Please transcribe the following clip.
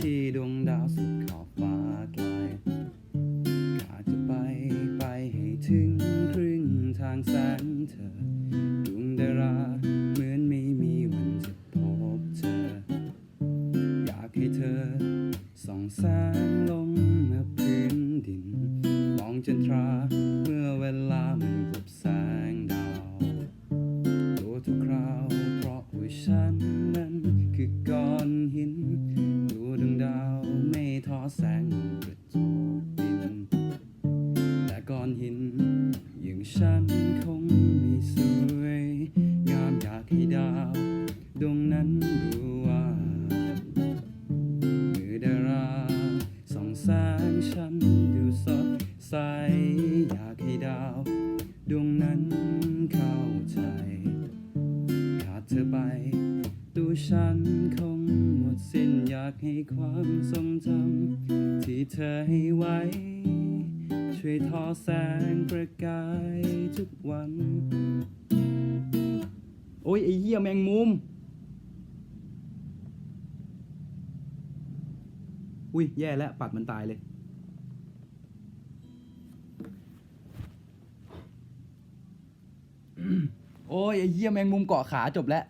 ที่ดวงดาวสุดขอบฟ้าไกลกาจะไปไปให้ถึงครึ่งทางแสงเธอ ดวงดาราเหมือนไม่มีวันจะพบเธอ อยากให้เธอส่องแสงลงมาพื้นดิน มองจันทรา ท้อแสงลงกระทบดิน แต่ก้อนหินอย่างฉันคงไม่สวย งามอยากให้ดาวดวงนั้นรู้ว่ามือดาราส่องแสงฉันดูสดใส อยากให้ดาวดวงนั้นเข้าใจ ขาดเธอไปตัวฉันากให้ความทรงจำที่เธอให้ไว้ ช่วยทอแสงประกายทุกวัน โอ้ยไอ้เหี้ยแมงมุม อุ้ยแย่แล้วปัดมันตายเลยโอ้ยไอ้เหี้ยแมงมุมเกาะขาจบแล้ว